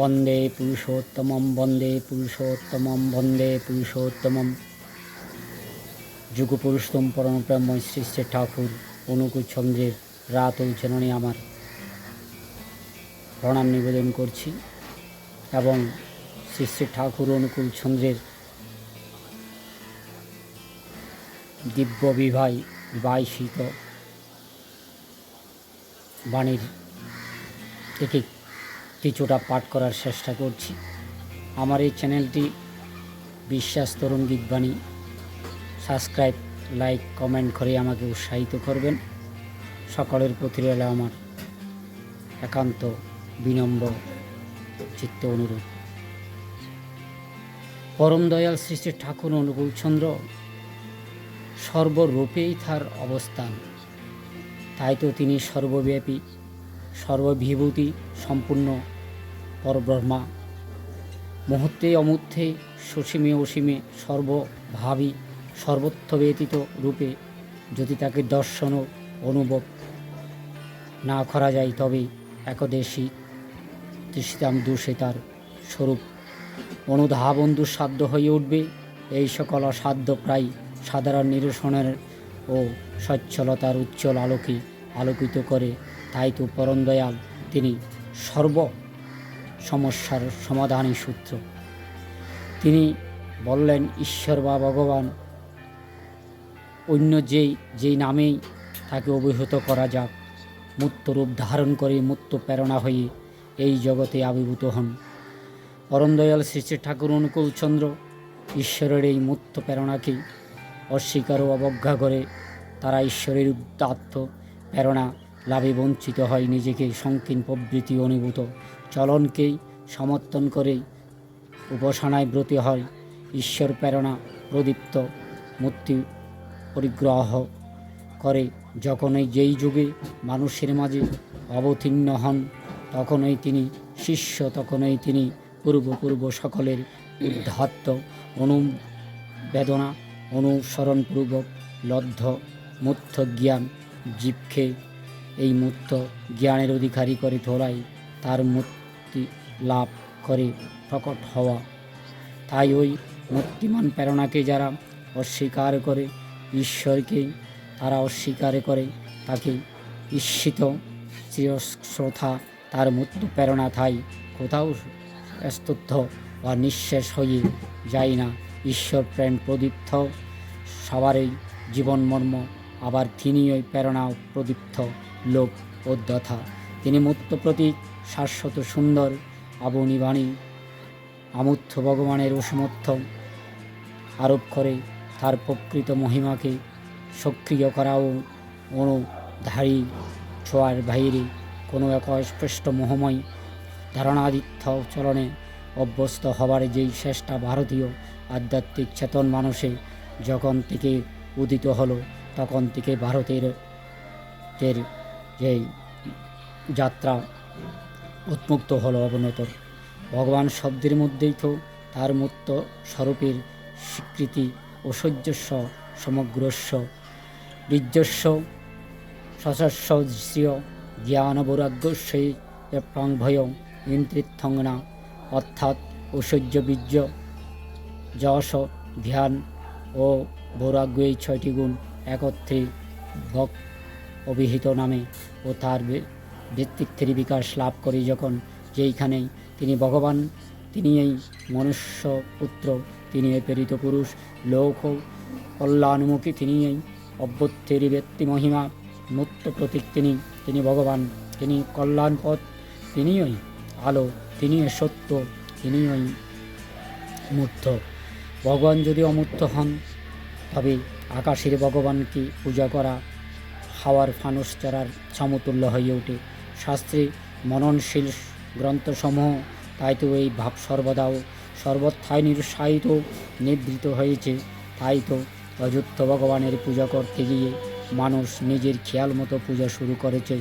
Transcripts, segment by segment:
বন্দে পুরুষোত্তমম বন্দে পুরুষোত্তমম বন্দে পুরুষোত্তমম। যুগপুরুষতম পরমপ্রেময় শ্রী ঠাকুর অনুকূল চন্দ্রের রাত জননী আমার প্রণাম নিবেদন করছি এবং শ্রী শ্রী ঠাকুর অনুকূল চন্দ্রের দিব্য বিবাহ বিবাহিত বাণীর থেকে কিছুটা পাঠ করার চেষ্টা করছি। আমার এই চ্যানেলটি Biswas Tarun Gitbani. Subscribe, like, comment করে আমাকে উৎসাহিত করবেন। সকলের প্রতি আমার একান্ত বিনম্র চিত্ত অনুরোধ। পরম দয়াল শ্রী ঠাকুর অনুকূলচন্দ্র সর্বরূপেই তার অবস্থান। তাই তো তিনি সর্বব্যাপী সর্ববিভূতি সম্পূর্ণ পরব্রহ্মা। মুহূর্তে অমূর্তে সসীমে অসীমে সর্বভাবী সর্বত্র ব্যতীত রূপে যদি তাকে দর্শন অনুভব না করা যায় তবে একদেশী তৃষিতাম দোষে তার স্বরূপ। অনুধাবন দুঃসাধ্য হয়ে উঠবে এই সকল অসাধ্য প্রায় সাধারণ নিরসনের ও সচ্ছলতার উজ্জ্বল আলোকে আলোকিত করে তাই তো পরম দয়াল তিনি সর্ব সমস্যার সমাধানী সূত্র। তিনি বললেন, ঈশ্বর বা ভগবান, অন্য যেই যেই নামেই তাকে অভিহিত করা যাক মূর্ত রূপ ধারণ করে মূর্ত প্রেরণা হয়ে এই জগতে আবির্ভূত হন। পরম দয়াল শ্রী শ্রী ঠাকুর অনুকূলচন্দ্র ঈশ্বরের এই মূর্ত প্রেরণাকে অস্বীকার ও অবজ্ঞা করে, তারা ঈশ্বরের উদাত্ত প্রেরণা লাভে বঞ্চিত হয় নিজেকে সংকীর্ণ প্রবৃত্তি অনুভূত। চলনকেই সমর্থন করে উপাসনায় ব্রতী হয়। ঈশ্বর প্রেরণা প্রদীপ্ত মূর্তি পরিগ্রহ করে। যখনই যেই যুগে মানুষের মাঝে অবতীর্ণ হন, তখনই তিনি শিষ্য, তখনই তিনি পূর্বপূর্ব সকলের উদ্ধাত্ত অনুবেদনা, অনুসরণপূর্বক লব্ধ মুক্ত জ্ঞান, জীবকে এই মুক্ত জ্ঞানের অধিকারী করে তোলাই, তার মুক্তি লাভ করে প্রকট হওয়া। তাই ওই মূর্তিমান প্রেরণাকে যারা অস্বীকার করে ঈশ্বরকে তারা অস্বীকার করে তাকে ঈর্ষিত চিরশ্রোতা, তার মৃত্যু প্রেরণা থাই। কোথাও স্তব্ধ বা নিঃশেষ হয়ে যায় না ঈশ্বর প্রেম প্রদীপ্ত, সবারই জীবন মর্ম, আবার তিনি ওই প্রেরণা প্রদীপ্ত। ও দথা তিনি মুক্ত প্রতীক শাশ্বত সুন্দর আবনী বাণী আমূর্থ ভগবানের অসমর্থ আরোপ করে তার প্রকৃত মহিমাকে সক্রিয় করা ও অনুধারী। ছোঁয়ার বাইরে কোনো এক অস্পষ্ট মোহময় ধারণাদিত্য চলনে অভ্যস্ত হবার যেই শ্রেষ্ঠা ভারতীয় আধ্যাত্মিক চেতন মানুষে যখন থেকে উদিত হলো, তখন থেকে ভারতের এর যে যাত্রা উন্মুক্ত হলো অবনত ভগবান শব্দের মধ্যেই তো তার মুক্ত স্বরূপের স্বীকৃতি ঐশ্বর্যস্ব সমগ্রস্ব। বীর্যস্ব সশস্য শ্রিয় জ্ঞান বৈরাগ্যস্যই প্রাংভয় ইন্দ্রিত্থঙ্গনা অর্থাৎ ঐশ্বর্য, বীর্য, যশ, ধ্যান ও বৈরাগ্য এই ছয়টি গুণ একত্রে ভক অভিহিত নামে ও তার ব্যক্তিত্বের বিকাশ লাভ করে যখন যেইখানেই তিনি ভগবান তিনি এই মনুষ্য পুত্র তিনি এই প্রেরিত পুরুষ, লোক ও কল্যাণমুখী তিনি এই অভ্যুত্থের ব্যক্তি, মহিমা, মুক্ত প্রতীক, তিনি তিনি ভগবান, তিনি কল্যাণপথ তিনিই আলো তিনি সত্য, তিনিই মূর্ত ভগবান যদি অমূর্ত হন, তবে আকাশের ভগবানকে পূজা করা হাওয়ার ফানুস চড়ার সমতুল্য হয়ে ওঠে। শাস্ত্রে মননশীল গ্রন্থসমূহ তাই তো এই ভাব সর্বদাও সর্বথায় নিরুৎসাহিত, নিবৃত হয়েছে। তাই তো অযুক্ত ভগবানের পূজা করতে গিয়ে মানুষ নিজের খেয়াল মতো পূজা শুরু করেছে।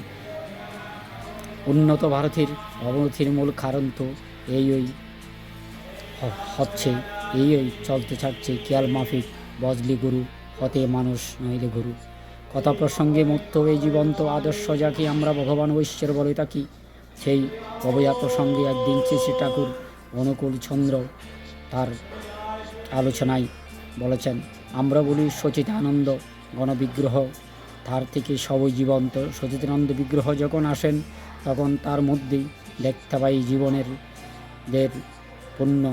উন্নত ভারতের অবনতির মূল কারণ তো এই ওই হচ্ছে, এই ওই চলতে থাকছে। খেয়াল মাফিক বজলি গুরু, হতে মানুষ নইলে গুরু। কথা প্রসঙ্গে মুক্ত এই জীবন্ত আদর্শ যাকে আমরা ভগবান ও ঈশ্বর বলে থাকি, সেই অবয়াত প্রসঙ্গে একদিন শ্রী ঠাকুর অনুকূল চন্দ্র তার আলোচনায় বলেছেন, আমরা বলি সচিতানন্দ গণবিগ্রহ। তার থেকে সবই জীবন্ত সচিতানন্দ বিগ্রহ যখন আসেন, তখন তার মধ্যেই দেখতে পাই জীবনের দের পূর্ণ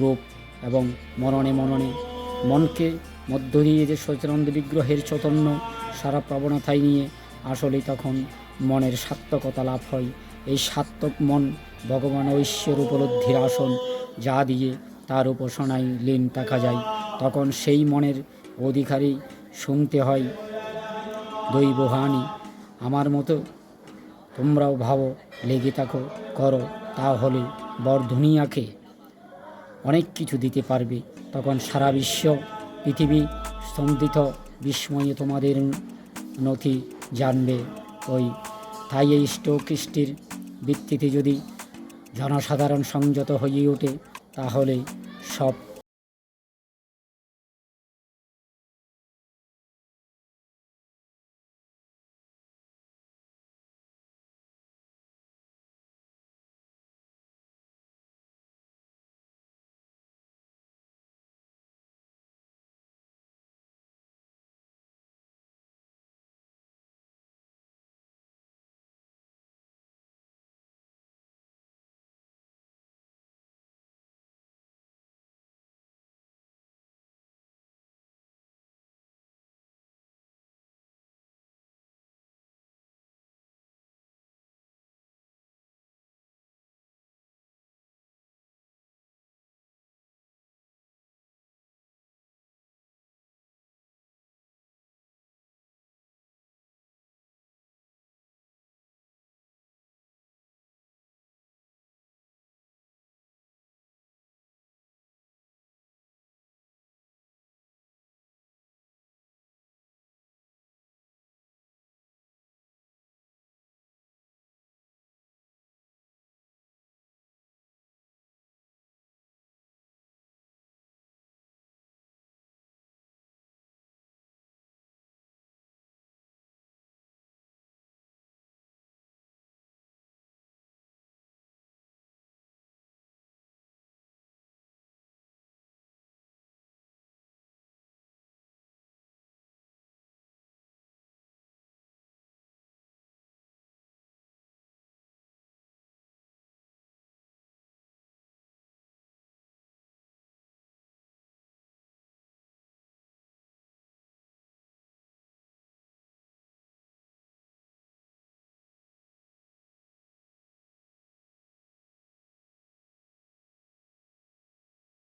রূপ এবং মননে মননে মনকে মধ্য দিয়ে যে সচিতানন্দ বিগ্রহের চৈতন্য সারা প্রবণতায় নিয়ে আসলে তখন মনের সার্থকতা লাভ হয়। এই সার্থক মন ভগবান ঐশ্বর উপলব্ধির আসন, যা দিয়ে তার উপাসনায় লীন থাকা যায়। তখন সেই মনের অধিকারী শুনতে হয় দৈবহানি আমার মতো তোমরাও ভাবো, লেগে থাকো, করো, তাহলে বর্ধনিয়াকে অনেক কিছু দিতে পারবে। তখন সারা বিশ্ব পৃথিবী স্তম্ভিত বিস্ময়ে তোমাদের নথি জানবে ওই। তাই এই স্টোকৃষ্টির ভিত্তিতে যদি জনসাধারণ সংযত হয়ে ওঠে, তাহলে সব